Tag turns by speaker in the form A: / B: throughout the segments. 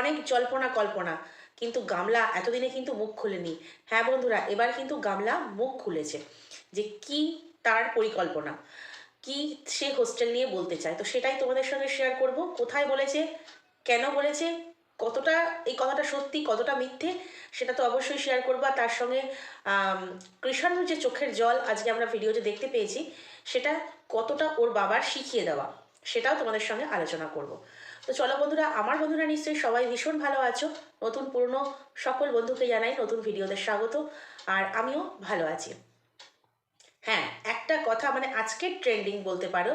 A: অনেক জল্পনা কল্পনা। কিন্তু গামলা এতদিনে কিন্তু মুখ খুলেনি। হ্যাঁ বন্ধুরা, এবার কিন্তু গামলা মুখ খুলেছে যে কি তার পরিকল্পনা, কি সে হোস্টেল নিয়ে বলতে চায়। তো সেটাই তোমাদের সঙ্গে শেয়ার করব। কোথায় বলেছে, কেন বলেছে, কতটা, এই কথাটা সত্যি, কতটা মিথ্যে, সেটা তো অবশ্যই শেয়ার করব। আর তার সঙ্গে কৃষাণুর যে চোখের জল, আজকে আমরা ভিডিওতে দেখতে পেয়েছি, সেটা কতটা ওর বাবার শিখিয়ে দেওয়া, সেটাও তোমাদের সঙ্গে আলোচনা করব। তো চলো বন্ধুরা, আমার বন্ধুরা নিশ্চয়ই সবাই ভীষণ ভালো আছো। নতুন পুরনো সকল বন্ধুকে জানাই নতুন ভিডিওতে স্বাগত, আর আমিও ভালো আছি। হ্যাঁ একটা কথা মানে আজকের ট্রেন্ডিং বলতে পারো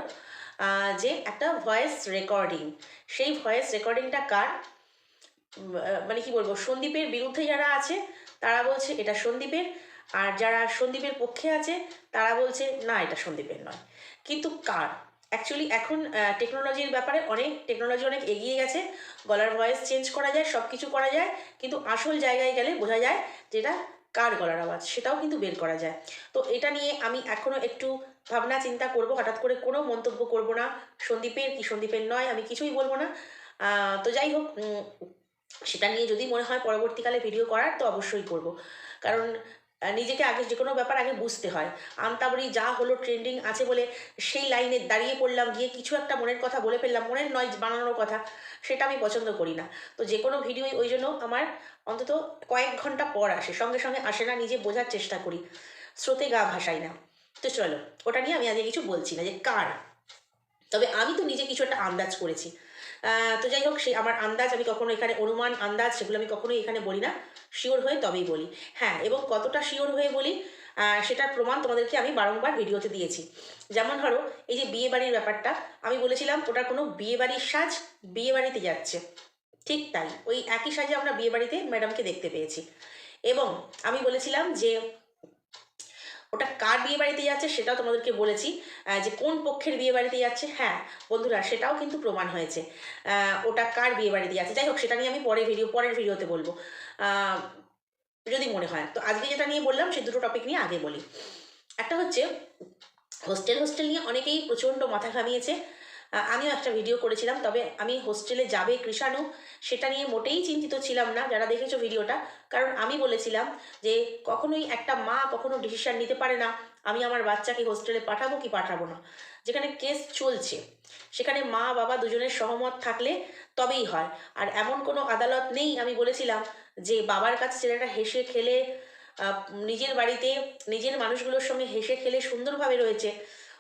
A: যে একটা ভয়েস রেকর্ডিং সেই ভয়েস রেকর্ডিংটা কার? মানে কি বলব, সন্দীপের বিরুদ্ধে যারা আছে, তারা বলছে এটা সন্দীপের, আর যারা সন্দীপের পক্ষে আছে, তারা বলছে না, এটা সন্দীপের নয়। কিন্তু কার? অ্যাকচুয়ালি এখন টেকনোলজির ব্যাপারে অনেক টেকনোলজি অনেক এগিয়ে গেছে। গলার ভয়েস চেঞ্জ করা যায় সব কিছু করা যায়, কিন্তু আসল জায়গায় গেলে বোঝা যায় যেটা কার গলার আওয়াজ, সেটাও কিন্তু বের করা যায়। তো এটা নিয়ে আমি এখনও একটু ভাবনা চিন্তা করব, হঠাৎ করে কোনো মন্তব্য করব না। সন্দীপের কি সন্দীপের নয়, আমি কিছুই বলব না। তো যাই হোক সেটা নিয়ে যদি মনে হয় পরবর্তীকালে ভিডিও করার, তো অবশ্যই করব। কারণ নিজেকে আগে যে কোনো ব্যাপার আগে বুঝতে হয়। আমতাবড়ি যা হলো ট্রেন্ডিং আছে বলে সেই লাইনে দাঁড়িয়ে পড়লাম, গিয়ে কিছু একটা মনের কথা বলে ফেললাম, মনের নয় বানানোর কথা, সেটা আমি পছন্দ করি না। তো যে কোনো ভিডিওই ওই জন্য আমার অন্তত কয়েক ঘণ্টা পর আসে, সঙ্গে সঙ্গে আসে না, নিজে বোঝার চেষ্টা করি। স্রোতে গা ভাসাই না। তো চলো, ওটা নিয়ে আমি আজকে কিছু বলছি না যে কার তবে আমি তো নিজে কিছু একটা আন্দাজ করেছি। তো যাই হোক সেই আমার আন্দাজ, আমি কখনো এখানে অনুমান, আন্দাজ সেগুলো আমি কখনোই এখানে বলি না। শিওর হয়ে তবেই বলি। হ্যাঁ এবং কতটা শিওর হয়ে বলি সেটার প্রমাণ তোমাদেরকে আমি বারংবার ভিডিওতে দিয়েছি। যেমন ধরো, এই যে বিয়ে বাড়ির ব্যাপারটা, আমি বলেছিলাম ওটা কোনো বিয়ে বাড়ির সাজ বিয়ে বাড়িতে যাচ্ছে। ঠিক তাই, ওই একই সাজে আমরা বিয়ে বাড়িতে ম্যাডামকে দেখতে পেয়েছি। এবং আমি বলেছিলাম যে ওটা কার বিয়ে বাড়িতে যাচ্ছে সেটাও তোমাদেরকে বলেছি যে কোন পক্ষের বিয়ে বাড়িতে যাচ্ছে হ্যাঁ বন্ধুরা সেটাও কিন্তু প্রমাণ হয়েছে ওটা কার বিয়ে বাড়িতে যাচ্ছে। যাই হোক, সেটা নিয়ে আমি পরে ভিডিও পরের ভিডিওতে বলব। যদি মনে হয়, তো আজকে যেটা নিয়ে বললাম, সে দুটো টপিক নিয়ে আগে বলি। একটা হচ্ছে হোস্টেল হোস্টেল নিয়ে অনেকেই প্রচণ্ড মাথা ঘামিয়েছে আমিও একটা ভিডিও করেছিলাম, তবে আমি হোস্টেলে যাবে কৃষাণু, সেটা নিয়ে মোটেই চিন্তিত ছিলাম না, যারা দেখেছ ভিডিওটা কারণ আমি বলেছিলাম যে, কখনোই একটা মা কখনো ডিসিশান নিতে পারে না, আমি আমার বাচ্চাকে হোস্টেলে পাঠাবো কি পাঠাবো না। যেখানে কেস চলছে, সেখানে মা, বাবা দুজনের সহমত থাকলে তবেই হয়। আর এমন কোনো আদালত নেই, আমি বলেছিলাম যে, বাবার কাছে ছেলেটা হেসে খেলে নিজের বাড়িতে, নিজের মানুষগুলোর সঙ্গে হেসে খেলে সুন্দরভাবে রয়েছে।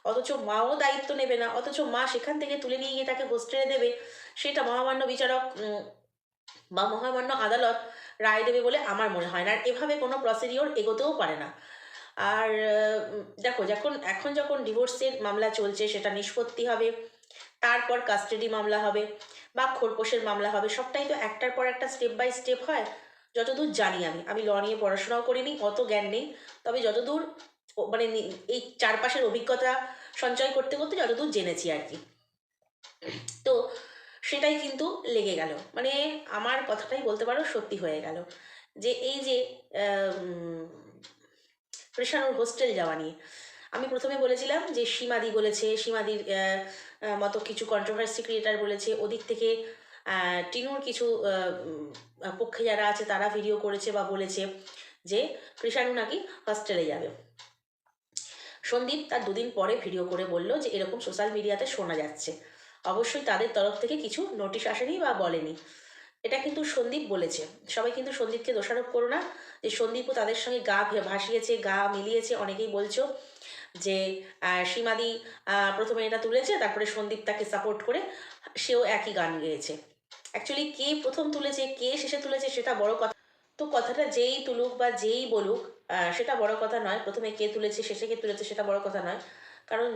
A: অথচ মাও দায়িত্ব নেবে না, অথচ মা সেখান থেকে তুলে নিয়ে গিয়ে তাকে হোস্টেলে দেবে। সেটা মহামান্য বিচারক বা মহামান্য আদালত রায় দেবে বলে আমার মনে হয় না। আর এভাবে কোনো প্রসিডিওর এগোতেও পারে না। আর দেখো যখন, এখন যখন ডিভোর্সের মামলা চলছে, সেটা নিষ্পত্তি হবে, তারপর কাস্টাডি মামলা হবে, বা খোরপোশের মামলা হবে, সবটাই তো একটার পর একটা স্টেপ বাই স্টেপ হয়। যতদূর জানি আমি আমি ল নিয়ে পড়াশোনাও করিনি, অত জ্ঞান নেই। তবে যতদূর মানে এই চারপাশের অভিজ্ঞতা সঞ্চয় করতে করতে যতদূর জেনেছি আর কি। তো সেটাই কিন্তু লেগে গেল। মানে আমার কথাটাই বলতে পারো সত্যি হয়ে গেল। যে এই যে কৃষাণুর হোস্টেল যাওয়া নিয়ে, আমি প্রথমে বলেছিলাম যে সীমাদি বলেছে, সীমাদির মতো কিছু কন্ট্রোভার্সি ক্রিয়েটার বলেছে, ওদিক থেকে টিনুর কিছু পক্ষে যারা আছে তারা ভিডিও করেছে বা বলেছে যে কৃষাণু নাকি হস্টেলে যাবে। সন্দীপ তার দুদিন পরে ভিডিও করে বলল যে এরকম সোশ্যাল মিডিয়াতে শোনা যাচ্ছে। অবশ্যই তাদের তরফ থেকে কিছু নোটিশ আসেনি বা বলেনি। এটা কিন্তু সন্দীপ বলেছে। সবাই কিন্তু সন্দীপকে দোষারোপ করো না। যে সন্দীপও তাদের সঙ্গে গা ভাসিয়েছে, গা মিলিয়েছে। অনেকেই বলছো যে সীমাদি প্রথমে এটা তুলেছে, তারপরে সন্দীপ তাকে সাপোর্ট করে সেও একই গান গেয়েছে। অ্যাকচুয়ালি কে প্রথম তুলেছে, কে শেষে তুলেছে সেটা বড় কথা তো কথাটা যেই তুলুক বা যেই বলুক সেটা বড় কথা নয়। প্রথমে কে তুলেছে, শেষে কে তুলেছে, সেটা বড় কথা নয়। কারণ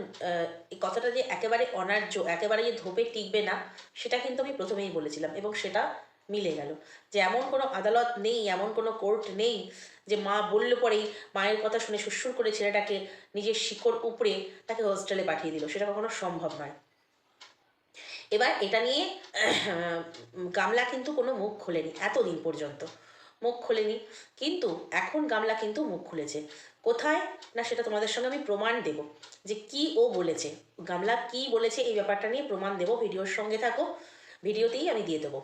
A: এই কথাটা যে একেবারে অনার্য, একেবারে যে ধোপে টিকবে না, সেটা কিন্তু আমি প্রথমেই বলেছিলাম এবং সেটা মিলে গেল। যে এমন কোনো আদালত নেই, এমন কোনো কোর্ট নেই যে মা বললে পরেই মায়ের কথা শুনে সুসুর করে ছেলেটাকে নিজের শিকড় উপড়ে তাকে হোস্টেলে পাঠিয়ে দিল। সেটা কখনো সম্ভব নয়। এবার এটা নিয়ে গামলা কিন্তু কোনো মুখ খোলেনি এতদিন পর্যন্ত। মুখ খোলেনি। কিন্তু এখন গামলা কিন্তু মুখ খুলেছে। কোথায়? না সেটা তোমাদের সঙ্গে আমি প্রমাণ দেব। যে কি ও বলেছে। গামলা কি বলেছে এই ব্যাপারটা নিয়ে প্রমাণ দেব। ভিডিওর সঙ্গে থাকো। ভিডিওতেই আমি দিয়ে দেবো।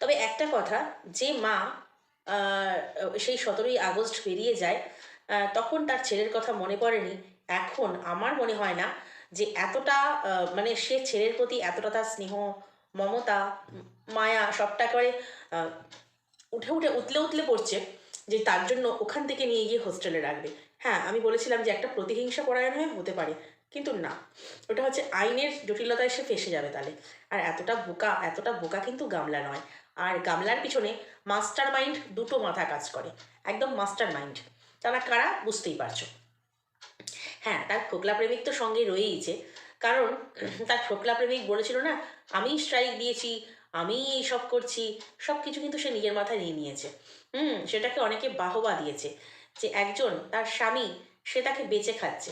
A: তবে একটা কথা যে মা সেই সতেরোই আগস্ট বেরিয়ে যায় তখন তার ছেলের কথা মনে পড়েনি। এখন আমার মনে হয় না যে এতটা মানে সে ছেলের প্রতি এতটা তার স্নেহ মমতা মায়া সবটা আহ, উঠে উঠে উতলে উতলে পড়ছে যে তার জন্য ওখান থেকে নিয়ে গিয়ে হোস্টেলে রাখবে। হ্যাঁ আমি বলেছিলাম যে একটা প্রতিহিংসা পরায়ণ হয়ে হতে পারে, কিন্তু না। ওটা হচ্ছে আইনের জটিলতায় সে ফেসে যাবে তাহলে আর এতটা বোকা এতটা বোকা কিন্তু গামলা নয়। আর গামলার পিছনে মাস্টার মাইন্ড দুটো মাথা কাজ করে, একদম মাস্টার মাইন্ড তারা কারা? বুঝতেই পারছ। হ্যাঁ তার ফোকলা প্রেমিক তো সঙ্গে রয়েইছে। কারণ তার ফোকলা প্রেমিক বলেছিল না, আমি স্ট্রাইক দিয়েছি আমি সব করছি সব কিছু কিন্তু সে নিজের মাথায় নিয়ে নিয়েছে। হুম, সেটাকে অনেকে বাহবা দিয়েছে যে একজন তার স্বামী, সে তাকে বেঁচে খাচ্ছে।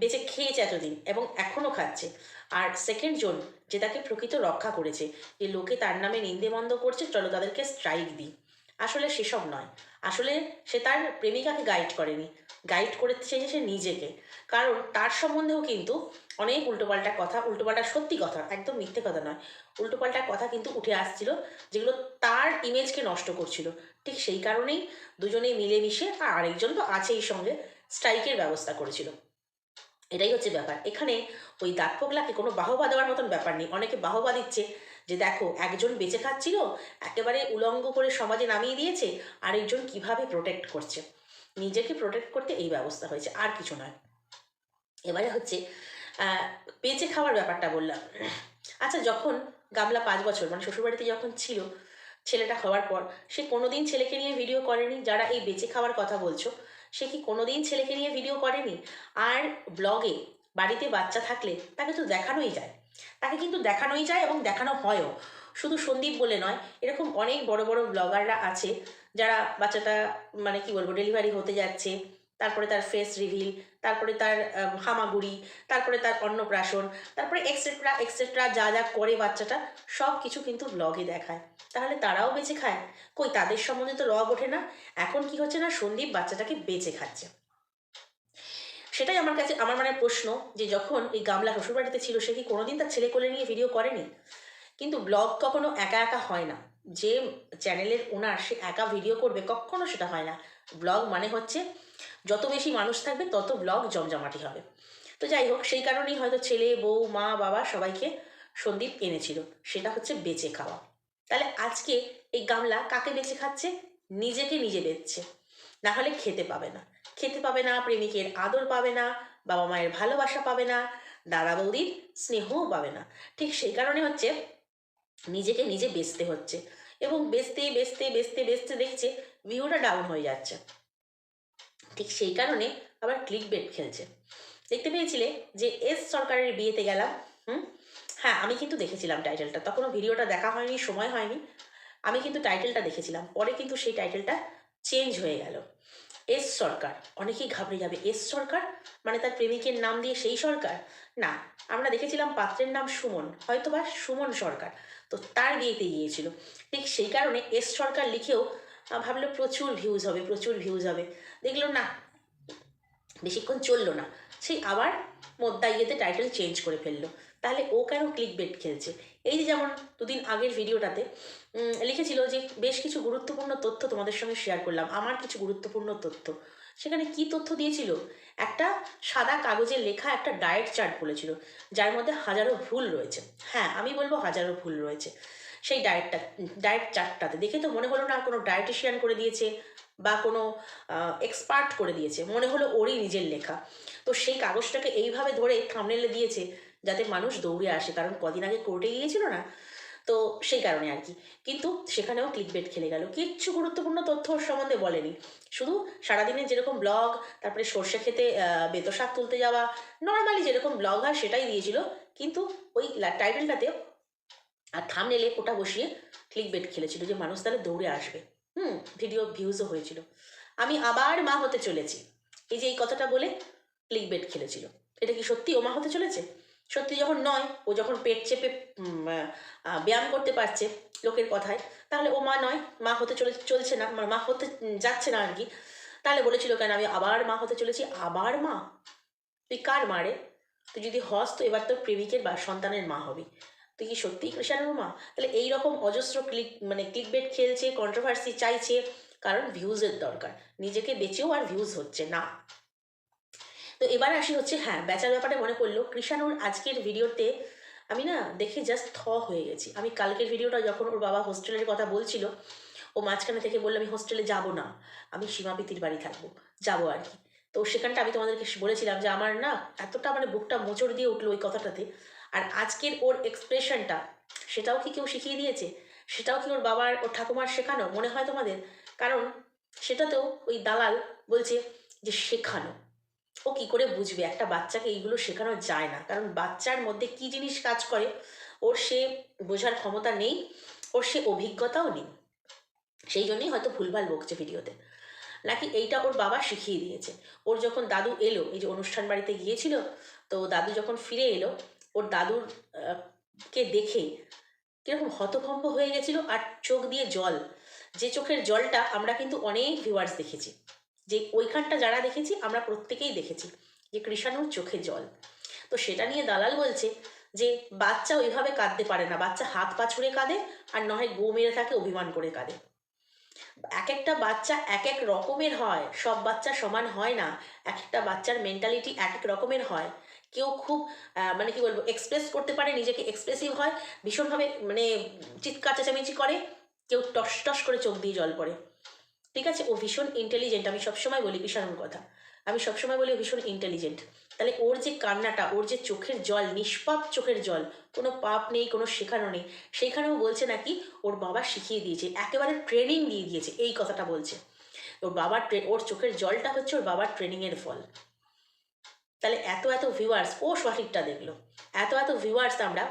A: বেঁচে খেয়েছে এতদিন এবং এখনও খাচ্ছে। আর সেকেন্ড জন যে তাকে প্রকৃত রক্ষা করেছে, যে লোকে তার নামে নিন্দে বন্ধ করছে, চলো তাদেরকে স্ট্রাইক দিই। আসলে সেসব নয়। আসলে সে তার প্রেমিকাকে গাইড করেনি। গাইড করতে চেয়েছে সে নিজেকে। কারণ তার সম্বন্ধেও কিন্তু অনেক উল্টোপাল্টা কথা, উল্টোপাল্টা সত্যি কথা, একদম মিথ্যে কথা নয়। উল্টোপাল্টা কথা কিন্তু উঠে আসছিল, যেগুলো তার ইমেজকে নষ্ট করছিল। ঠিক সেই কারণেই দুজনেই মিলেমিশে আর আরেকজন তো আছেই সঙ্গে স্ট্রাইকের ব্যবস্থা করেছিল। এটাই হচ্ছে ব্যাপার। এখানে ওই দাঁত পোগলাকে কোনো বাহবা দেওয়ার মতন ব্যাপার নেই। অনেকে বাহবা দিচ্ছে। যে দেখো, একজন বেঁচে খাচ্ছিল, একেবারে উলঙ্গ করে সমাজে নামিয়ে দিয়েছে, আরেকজন কীভাবে প্রোটেক্ট করছে? নিজেকে প্রোটেক্ট করতে এই ব্যবস্থা হয়েছে, আর কিছু নয়। এবারে হচ্ছে বেঁচে খাওয়ার ব্যাপারটা বললাম। আচ্ছা যখন গামলা পাঁচ বছর মানে শ্বশুরবাড়িতে যখন ছিল, ছেলেটা হওয়ার পর, সে কোনোদিন ছেলেকে নিয়ে ভিডিও করেনি, যারা এই বেঁচে খাওয়ার কথা বলছো, সে কি কোনোদিন ছেলেকে নিয়ে ভিডিও করেনি? আর ব্লগে বাড়িতে বাচ্চা থাকলে তাকে তো দেখানোই যায়। তাকে কিন্তু দেখানোই যায় এবং দেখানো হয়ও। শুধু সন্দীপ বলে নয়, এরকম অনেক বড় বড় ব্লগাররা আছে যারা বাচ্চাটা মানে কি বলব ডেলিভারি হতে যাচ্ছে, তারপরে তার ফেস রিভিল তারপরে তার হামাগুড়ি, তারপরে তার অন্নপ্রাশন, তারপরে এক্সেট্রা এক্সেট্রা যা যা করে বাচ্চাটা, সব কিছু কিন্তু ব্লগে দেখায়। তাহলে তারাও বেঁচে খায়? কই, তাদের সম্বন্ধে তো রব ওঠে না? এখন কি হচ্ছে না, সন্দীপ বাচ্চাটাকে বেঁচে খাচ্ছে। সেটাই আমার কাছে, আমার মানে প্রশ্ন যে যখন এই গামলা শ্বশুরবাড়িতে ছিল, সে কি কোনোদিন তার ছেলে কোলে নিয়ে ভিডিও করেনি? কিন্তু ব্লগ কখনো একা একা হয় না। যে চ্যানেলের ওনার সে একা ভিডিও করবে, কখনো সেটা হয় না। ব্লগ মানে হচ্ছে, যত বেশি মানুষ থাকবে, তত ব্লগ জমজমাটি হবে। তো যাই হোক, সেই কারণেই হয়তো ছেলে, বউ, মা, বাবা সবাইকে সন্দীপ এনেছিল। সেটা হচ্ছে বেঁচে খাওয়া। তাহলে আজকে এই গামলা কাকে বেঁচে খাচ্ছে? নিজেকে নিজে বেচছে। না হলে খেতে পাবে না। খেতে পাবে না, প্রেমিকের আদর পাবে না, বাবা মায়ের ভালোবাসা পাবে না, দাদা বৌদির স্নেহও পাবে না। ঠিক সেই কারণে হচ্ছে নিজেকে নিজে বেচতে হচ্ছে এবং বেচতে বেচতে বেচতে বেচতে দেখছে ভিউটা ডাউন হয়ে যাচ্ছে। ঠিক সেই কারণে আবার ক্লিক বেট খেলছে। দেখতে পেয়েছিলে যে এস সরকারের বিয়েতে গেলাম, হুম? হ্যাঁ আমি কিন্তু দেখেছিলাম টাইটেলটা তখনও ভিডিওটা দেখা হয়নি, সময় হয়নি। আমি কিন্তু টাইটেলটা দেখেছিলাম। পরে কিন্তু সেই টাইটেলটা চেঞ্জ হয়ে গেল। এস সরকার। অনেকেই ঘাবড়ে যাবে, এস সরকার? মানে তার প্রেমিকের নাম দিয়ে সেই সরকার? না, আমরা দেখেছিলাম পাত্রের নাম সুমন হয়তো বা সুমন সরকার। তো তার বিয়েতে গিয়েছিল। ঠিক সেই কারণে এস সরকার লিখেও ভাবলো প্রচুর ভিউজ হবে, প্রচুর ভিউজ হবে। দেখল না, বেশিক্ষণ চলল না। সেই আবার মোদ্দা ইয়েতে টাইটেল চেঞ্জ করে ফেলল। তাহলে ও কেন ক্লিক বেট খেলছে? এই যে যেমন দুদিন আগের ভিডিওটাতে লিখেছিল যে বেশ কিছু গুরুত্বপূর্ণ তথ্য তোমাদের সঙ্গে শেয়ার করলাম। আমার কিছু গুরুত্বপূর্ণ তথ্য। সেখানে কি তথ্য দিয়েছিল? একটা সাদা কাগজে লেখা একটা ডায়েট চার্ট বলেছিল, যার মধ্যে হাজারো ভুল রয়েছে। হ্যাঁ আমি বলব হাজারো ভুল রয়েছে সেই ডায়েটটা ডায়েট চার্টটাতে দেখে তো মনে হলো না কোনো ডায়েটিশিয়ান করে দিয়েছে বা কোনো এক্সপার্ট করে দিয়েছে। মনে হলো ওরই নিজের লেখা। তো সেই কাগজটাকে এইভাবে ধরে থামনেলে দিয়েছে যাতে মানুষ দৌড়ে আসে কারণ কদিন আগে কোর্টে গিয়েছিল না? তো সেই কারণে আর কি। কিন্তু সেখানেও ক্লিকবেট খেলে গেল। কিচ্ছু গুরুত্বপূর্ণ তথ্য ওর সম্বন্ধে বলেনি। শুধু সারাদিনের যেরকম ব্লগ তারপরে সর্ষে খেতে আহ, বেতো শাক তুলতে যাওয়া নর্মালি যেরকম ব্লগ হয় সেটাই দিয়েছিল। কিন্তু ওই টাইটেলটাতে আর থামনেলে ওটা বসিয়ে ক্লিকবেট খেলেছিল যে মানুষ তাহলে দৌড়ে আসবে। হুম ভিডিও ভিউজও হয়েছিল। আমি আবার মা হতে চলেছি। এই যে এই কথাটা বলে ক্লিকবেট খেলেছিল। এটা কি সত্যি ও মা হতে চলেছে? সত্যি যখন নয়, ও যখন পেট চেপে ব্যায়াম করতে পারছে লোকের কথায়, তাহলে ও মা নয়, মা হতে চলে, চলছে না, মা হতে যাচ্ছে না আর কি তাহলে বলেছিল কেন, আমি আবার মা হতে চলেছি? আবার মা? তুই কার মা রে? তুই যদি হস, তো এবার তোর প্রেমিকের বা, সন্তানের মা হবি। তুই কি সত্যিই কৃষাণুর মা? তাহলে এই রকম অজস্র ক্লিক মানে ক্লিক বেট খেলছে কন্ট্রোভার্সি চাইছে, কারণ ভিউজের দরকার। নিজেকে বেঁচেও আর ভিউজ হচ্ছে না। তো এবার আসি হচ্ছে হ্যাঁ বেচার ব্যাপারে মনে পড়ল। কৃষাণুর আজকের ভিডিওতে আমি না দেখে জাস্ট থ হয়ে গেছি। আমি কালকের ভিডিওটা যখন ওর বাবা হোস্টেলের কথা বলছিল, ও মাঝখানে থেকে বলল, আমি হোস্টেলে যাব না, আমি সীমাপিতির বাড়ি থাকব, যাব আর কি। তো সেখানটা আমি তোমাদেরকে বলেছিলাম যে আমার না এতটা মানে বুকটা মোচড় দিয়ে উঠল ওই কথাটাতে। আর আজকের ওর এক্সপ্রেশনটা সেটাও কি কেউ শিখিয়ে দিয়েছে? সেটাও কি ওর বাবার ওর ঠাকুমার শেখানো? মনে হয় তোমাদের? কারণ সেটাতেও ওই দালাল বলছে যে শেখানো। ও কি করে বুঝবে? একটা বাচ্চাকে এইগুলো শেখানো যায় না। কারণ বাচ্চার মধ্যে কি জিনিস কাজ করে, ওর সে বোঝার ক্ষমতা নেই, ওর সে অভিজ্ঞতাও নেই। সেই জন্যই হয়তো ভুলভাল বকছে ভিডিওতে। নাকি এইটা ওর বাবা শিখিয়ে দিয়েছে। ওর যখন দাদু এলো, এই যে অনুষ্ঠান বাড়িতে গিয়েছিল, তো দাদু যখন ফিরে এলো, ওর দাদুর কে দেখে কীরকম হতভম্ব হয়ে গেছিল আর চোখ দিয়ে জল। যে চোখের জলটা আমরা কিন্তু অনেক ভিউয়ার্স দেখেছি। যে ওইখানটা যারা দেখেছি, আমরা প্রত্যেকেই দেখেছি যে কৃষাণুর চোখে জল। তো সেটা নিয়ে দালাল বলছে যে বাচ্চা ওইভাবে কাঁদতে পারে না। বাচ্চা হাত পা ছুঁড়ে কাঁদে আর নয় গো মেরে থাকে অভিমান করে কাঁদে। এক একটা বাচ্চা এক এক রকমের হয়, সব বাচ্চা সমান হয় না। এক একটা বাচ্চার মেন্টালিটি এক এক রকমের হয়। কেউ খুব মানে কি বলব এক্সপ্রেস করতে পারে, নিজেকে এক্সপ্রেসিভ হয়, ভীষণভাবে মানে চিৎকার চেঁচামেচি করে, কেউ টস টস করে চোখ দিয়ে জল পড়ে। ঠিক আছে, ও ভীষণ ইন্টেলিজেন্ট আমি সবসময় বলি কিষাণুর কথা। আমি সবসময় বলি ভীষণ ইন্টেলিজেন্ট তাহলে ওর যে কান্নাটা, ওর যে চোখের জল, নিষ্পাপ চোখের জল, কোনো পাপ নেই, কোনো শেখানো নেই। সেইখানেও বলছে নাকি, ওর বাবা শিখিয়ে দিয়েছে, একেবারে ট্রেনিং দিয়ে দিয়েছে, এই কথাটা বলছে। ওর বাবার ট্রে- ওর চোখের জলটা হচ্ছে ওর বাবার ট্রেনিংয়ের ফল। তাহলে এত এত ভিউয়ার্স ও সঠিকটা দেখল। এত এত ভিউয়ার্স আমরা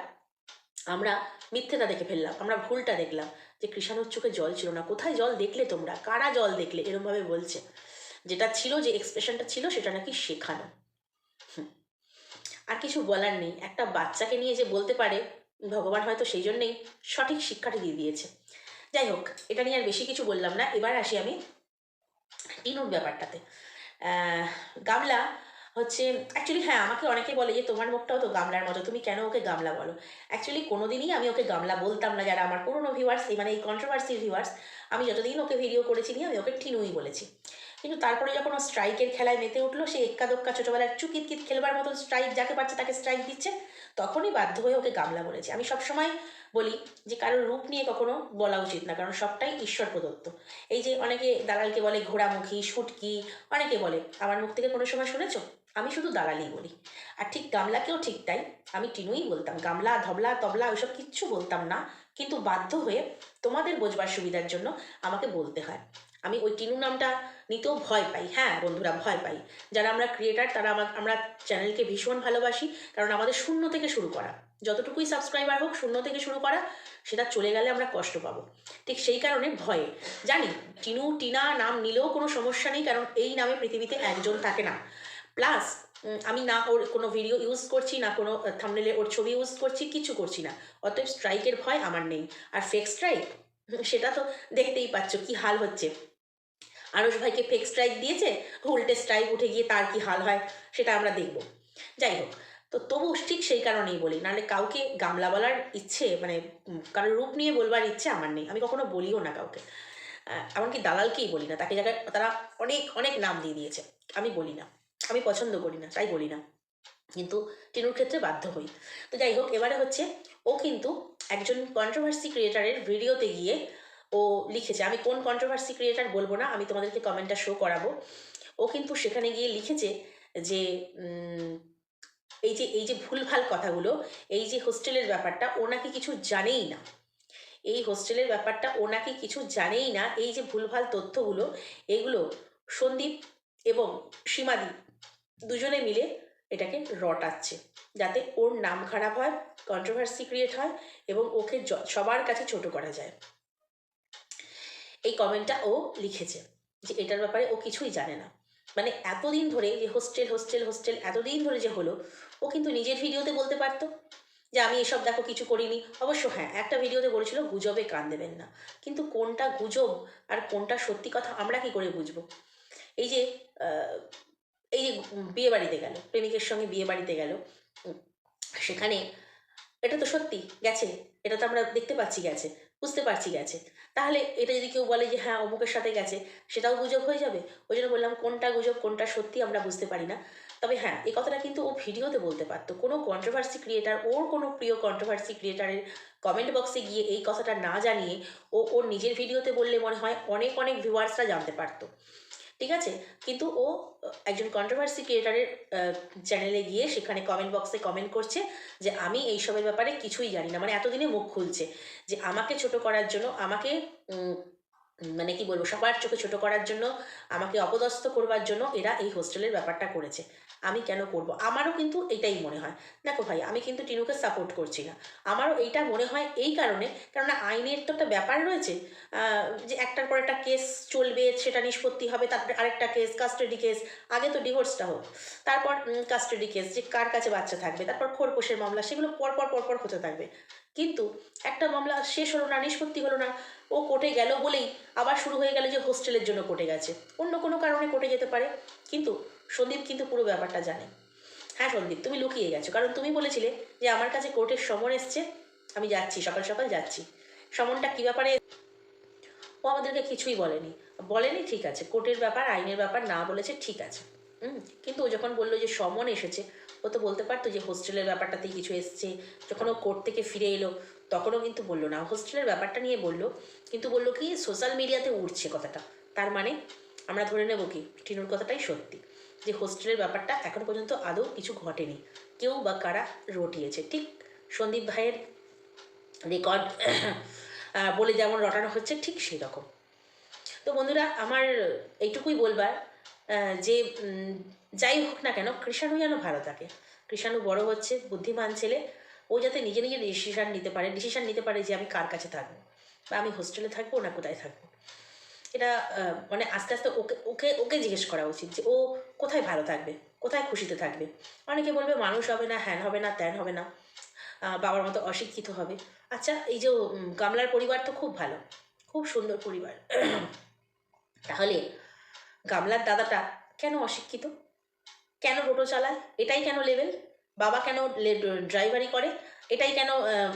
A: আমরা মিথ্যেটা দেখে ফেললাম, আমরা ভুলটা দেখলাম। যে কৃষাণুর চোখে জল ছিল না, কোথায় জল দেখলে তোমরা? কারা জল দেখলে? এরমভাবে বলছে। যেটা ছিল, যে এক্সপ্রেশনটা ছিল, সেটা নাকি শেখানো। আর কিছু বলার নেই। একটা বাচ্চাকে নিয়ে যে বলতে পারে, ভগবান হয়তো সেই জন্যেই সঠিক শিক্ষাটা দিয়ে দিয়েছে। যাই হোক, এটা নিয়ে আর বেশি কিছু বললাম না। এবার আসি আমি টিনুর ব্যাপারটাতে। গামলা হচ্ছে অ্যাকচুয়ালি হ্যাঁ আমাকে অনেকে বলে যে, তোমার মুখটাও তো গামলার মতো, তুমি কেন ওকে গামলা বলো? অ্যাকচুয়ালি কোনোদিনই আমি ওকে গামলা বলতাম না, যারা আমার পুরোনো ভিউয়ার্স মানে এই কন্ট্রোভার্সির ভিউয়ার্স আমি যতদিন ওকে ভিডিও করেছি নিয়ে আমি ওকে ঠিনুই বলেছি। কিন্তু তারপরে যখন ও স্ট্রাইকের খেলায় মেতে উঠল সে এক্কা দোক্কা ছোটোবেলার চুকিত কিত খেলবার মতন স্ট্রাইক যাকে পাচ্ছে তাকে স্ট্রাইক দিচ্ছে, তখনই বাধ্য হয়ে ওকে গামলা বলেছি। আমি সবসময় বলি যে, কারোর রূপ নিয়ে কখনো বলা উচিত না, কারণ সবটাই ঈশ্বর প্রদত্ত। এই যে অনেকে দালালকে বলে ঘোড়ামুখী, শুটকি, অনেকে বলে, আমার মুখ থেকে কোনো সময় শুনেছো? আমি শুধু দালালি বলি আর ঠিক গামলাকেও ঠিক তাই। আমি টিনুই বলতাম, গামলা, ধবলা, তবলা ওইসব কিচ্ছু বলতাম না। কিন্তু বাধ্য হয়ে তোমাদের বোঝবার সুবিধার জন্য আমাকে বলতে হয়। আমি ওই টিনু নামটা নিতেও ভয় পাই। হ্যাঁ বন্ধুরা, ভয় পাই। যারা আমরা ক্রিয়েটার তারা আমার, আমরা চ্যানেলকে ভীষণ ভালোবাসি। কারণ আমাদের শূন্য থেকে শুরু করা। যতটুকুই সাবস্ক্রাইবার হোক, শূন্য থেকে শুরু করা, সেটা চলে গেলে আমরা কষ্ট পাবো। ঠিক সেই কারণে ভয়ে। জানি, টিনু, টিনা নাম নিলেও কোনো সমস্যা নেই, কারণ এই নামে পৃথিবীতে একজন থাকে না। প্লাস আমি না ওর কোনো ভিডিও ইউজ করছি, না কোনো থামনেলে ওর ছবি ইউজ করছি, কিছু করছি না। অতএব স্ট্রাইকের ভয় আমার নেই। আর ফেক স্ট্রাইক সেটা তো দেখতেই পাচ্ছ কি হাল হচ্ছে। আরস ভাইকে ফেক স্ট্রাইক দিয়েছে, উল্টে স্ট্রাইক উঠে গিয়ে তার কি হাল হয়, সেটা আমরা দেখব। যাই হোক, তো তবু ঠিক সেই কারণেই বলি, নাহলে কাউকে গামলা বলার ইচ্ছে মানে কারোর রূপ নিয়ে বলবার ইচ্ছে আমার নেই। আমি কখনো বলিও না কাউকে। এমনকি দালালকেই বলি না, তাকে জায়গায় তারা অনেক অনেক নাম দিয়ে দিয়েছে। আমি বলি না। আমি পছন্দ করি না, তাই বলি না। কিন্তু টিনুর ক্ষেত্রে বাধ্য হই। তো যাই হোক, এবারে হচ্ছে ও কিন্তু একজন কন্ট্রোভার্সি ক্রিয়েটারের ভিডিওতে গিয়ে ও লিখেছে, আমি কোন কন্ট্রোভার্সি ক্রিয়েটার বলব না, আমি তোমাদেরকে কমেন্টটা শো করাবো। ও কিন্তু সেখানে গিয়ে লিখেছে যে এই যে এই যে ভুলভাল কথাগুলো, এই যে হোস্টেলের ব্যাপারটা, ও নাকি কিছু জানেই না। এই হোস্টেলের ব্যাপারটা ও নাকি কিছু জানেই না, এই যে ভুলভাল তথ্যগুলো, এগুলো সন্দীপ এবং সীমাদি দুজনে মিলে এটাকে রটাচ্ছে, যাতে ওর নাম খারাপ হয় কন্ট্রোভার্সি ক্রিয়েট হয় এবং ওকে সবার কাছে ছোট করা যায়। এই কমেন্টটা ও লিখেছে যে এটার ব্যাপারে ও কিছুই জানে না। মানে এতদিন ধরে যে হোস্টেল হোস্টেল হোস্টেল এতদিন ধরে যে হলো, ও কিন্তু নিজের ভিডিওতে বলতে পারতো যে আমি এসব দেখো কিছু করিনি। অবশ্য হ্যাঁ একটা ভিডিওতে বলেছিল, গুজবে কান দেবেন না। কিন্তু কোনটা গুজব আর কোনটা সত্যি কথা আমরা কি করে বুঝব? এই যে এই যে বিয়ে বাড়িতে গেল, প্রেমিকের সঙ্গে বিয়ে বাড়িতে গেল সেখানে এটা তো সত্যি গেছে, এটা তো আমরা দেখতে পাচ্ছি গেছে, বুঝতে পারছি গেছে। তাহলে এটা যদি কেউ বলে যে হ্যাঁ অমুকের সাথে গেছে, সেটাও গুজব হয়ে যাবে? ওই জন্য বললাম কোনটা গুজব, কোনটা সত্যি আমরা বুঝতে পারি না। তবে হ্যাঁ এই কথাটা কিন্তু ও ভিডিওতে বলতে পারতো। কোনো কন্ট্রোভার্সি ক্রিয়েটার ওর কোনো প্রিয় কন্ট্রোভার্সি ক্রিয়েটারের কমেন্ট বক্সে গিয়ে এই কথাটা না জানিয়ে ও ওর নিজের ভিডিওতে বললে মনে হয় অনেক অনেক ভিউয়ার্সরা জানতে পারতো। ঠিক আছে? কিন্তু ও একজন কন্ট্রোভার্সি ক্রিয়েটারের চ্যানেলে গিয়ে সেখানে কমেন্ট বক্সে কমেন্ট করছে যে, আমি এইসবের ব্যাপারে কিছুই জানি না। মানে এতদিনে মুখ খুলছে যে, আমাকে ছোট করার জন্য, আমাকে মানে কি বলব, সবার চোখে ছোট করার জন্য, আমাকে অপদস্থ করবার জন্য এরা এই হোস্টেলের ব্যাপারটা করেছে। আমি কেন করব? আমারও কিন্তু এটাই মনে হয়। দেখো ভাই, আমি কিন্তু টিনুকে সাপোর্ট করছি না। আমারও এইটা মনে হয় এই কারণে, কেননা আইনের তো একটা ব্যাপার রয়েছে যে একটার পর একটা কেস চলবে, সেটা নিষ্পত্তি হবে, তারপরে আরেকটা কেস কাস্টাডি কেস আগে তো ডিভোর্সটা হোক। তারপর কাস্টাডি কেস যে কার কাছে বাচ্চা থাকবে, তারপর খোরপোশের মামলা, সেগুলো পরপর পরপর হতে থাকবে। কিন্তু একটা মামলা শেষ হলো না, নিষ্পত্তি হলো না, ও কোর্টে গেল বলেই আবার শুরু হয়ে গেল যে হোস্টেলের জন্য কোর্টে গেছে। অন্য কোনো কারণে কোর্টে যেতে পারে। কিন্তু সন্দীপ কিন্তু পুরো ব্যাপারটা জানে। হ্যাঁ সন্দীপ, তুমি লুকিয়ে গেছো। কারণ তুমি বলেছিলে যে আমার কাছে কোর্টের সমন এসছে। আমি যাচ্ছি, সকাল সকাল যাচ্ছি। সমনটা কী ব্যাপারে? ও আমাদেরকে কিছুই বলেনি। বলেনি, ঠিক আছে, কোর্টের ব্যাপার, আইনের ব্যাপার, না বলেছে, ঠিক আছে। হুম, কিন্তু ও যখন বলল যে সমন এসেছে, ও তো বলতে পারতো যে হোস্টেলের ব্যাপারটাতে কিছু এসছে। যখন ও কোর্ট থেকে ফিরে এলো, তখনও কিন্তু বলল না। হোস্টেলের ব্যাপারটা নিয়ে বলল, কিন্তু বলল কি, সোশ্যাল মিডিয়াতে উঠছে কথাটা। তার মানে আমরা ধরে নেব কি, টিনুর কথাটাই সত্যি। যে হোস্টেলের ব্যাপারটা এখন পর্যন্ত আদৌ কিছু ঘটেনি। কেউ বা কারা রটিয়েছে? ঠিক সন্দীপ ভাইয়ের রেকর্ড বলে যেমন রটানো হচ্ছে, ঠিক সেই রকম তো বন্ধুরা, আমার এইটুকুই বলবার যে যাই হোক না কেন, কৃষাণু যেন ভালো থাকে। কৃষাণু বড় হচ্ছে, বুদ্ধিমান ছেলে। ও যাতে নিজে নিজে ডিসিশান নিতে পারে ডিসিশান নিতে পারে যে আমি কার কাছে থাকব? বা আমি হোস্টেলে থাকব না কোথায় থাকব? এটা মানে আস্তে আস্তে ওকে ওকে ওকে জিজ্ঞেস করা উচিত যে ও কোথায় ভালো থাকবে, কোথায় খুশিতে থাকবে। অনেকে বলবে মানুষ হবে না, হ্যান হবে না, ত্যান হবে না বাবার মতো অশিক্ষিত হবে। আচ্ছা এই যে গামলার পরিবার তো খুব ভালো, খুব সুন্দর পরিবার। তাহলে গামলার দাদাটা কেন অশিক্ষিত? কেন টোটো চালায়? এটাই কেন লেভেল বাবা কেন ড্রাইভারি করে? এটাই কেন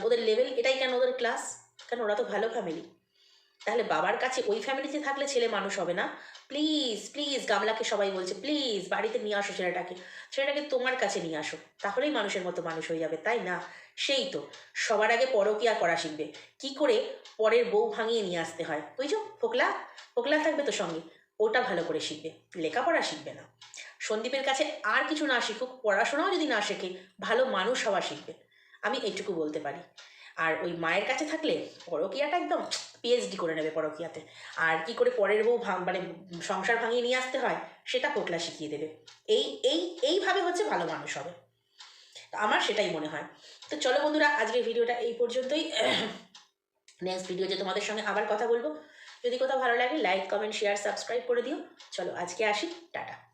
A: ওদের লেভেল এটাই কেন ওদের ক্লাস কেন ওরা তো ভালো ফ্যামিলি তাহলে বাবার কাছে ওই ফ্যামিলিতে থাকলে ছেলে মানুষ হবে না? প্লিজ প্লিজ গামলাকে সবাই বলছে প্লিজ বাড়িতে নিয়ে আসো ছেলেটাকে। ছেলেটাকে তোমার কাছে নিয়ে আসো, তাহলেই মানুষের মতো মানুষ হয়ে যাবে, তাই না? সেই তো, সবার আগে পরকিয়া করা শিখবে। কি করে? পরের বউ ভাঙিয়ে নিয়ে আসতে হয়। বুঝছ ফোকলা ফোকলা থাকবে তো সঙ্গে। ওটা ভালো করে শিখবে। লেখাপড়া শিখবে না। সন্দীপের কাছে আর কিছু না শিখুক, পড়াশোনাও যদি না শেখে, ভালো মানুষ হওয়া শিখবে। আমি এইটুকু বলতে পারি। আর ওই মায়ের কাছে থাকলে পরকিয়াটা একদম পিএইচডি করে নেবে পরকিয়াতে। আর কি করে পরের বউ মানে সংসার ভাঙিয়ে নিয়ে আসতে হয়, সেটা পোকলা শিখিয়ে দেবে। এই এই, এইভাবে হচ্ছে ভালো মানুষ হবে। তো আমার সেটাই মনে হয়। তো চলো বন্ধুরা, আজকের ভিডিওটা এই পর্যন্তই। নেক্সট ভিডিওতে তোমাদের সঙ্গে আবার কথা বলব। যদি কোথাও ভালো লাগে লাইক কমেন্ট শেয়ার সাবস্ক্রাইব করে দিও। চলো আজকে আসি। টাটা।